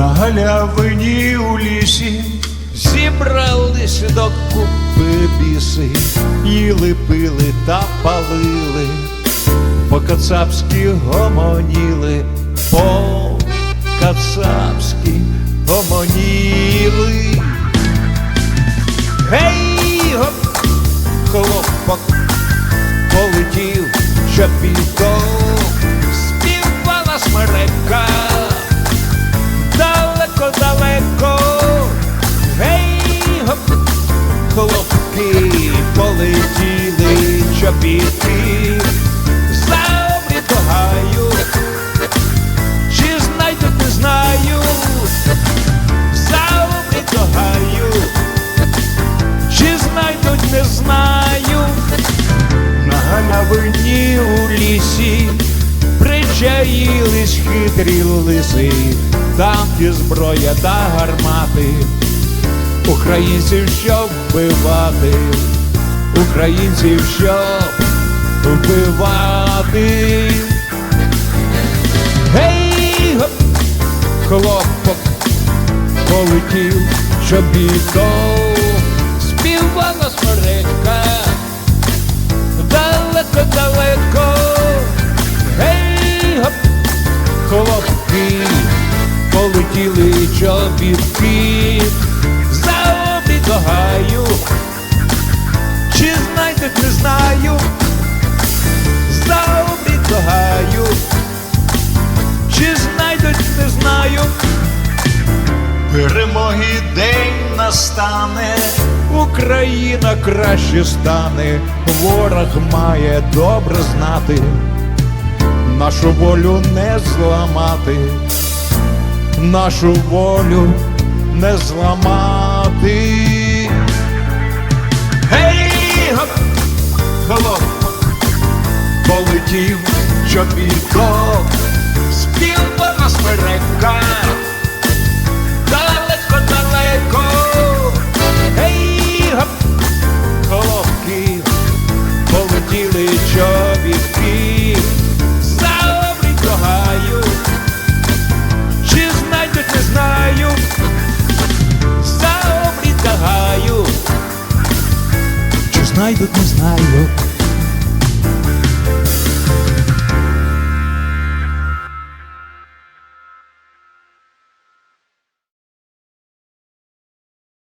На галявині у лісі зібрались до купи біси, їли, пили та палили, по кацапськи гомоніли, по кацапськи гомоніли. Гей, гоп, хлопок, полетів, що підков, полетіли, чобіти, за гаю, чи знайдуть, не знаю, за гаю. Чи знайдуть, не знаю. На галявині у лісі причаїлись хитрі лиси, там є зброя та гармати, українців щоб вбивати, українців щоб вбивати. Гей, гоп, хлопок, полетів чобітом, співала смерека, далеко-далеко, гей, гоп, хлопки, полетіли чобітки, Перемоги день настане, Україна краще стане, ворог має добре знати, нашу волю не зламати, нашу волю не зламати. Гей, гоп, полетів чобіток, співала смерека знайдуть, не знаю.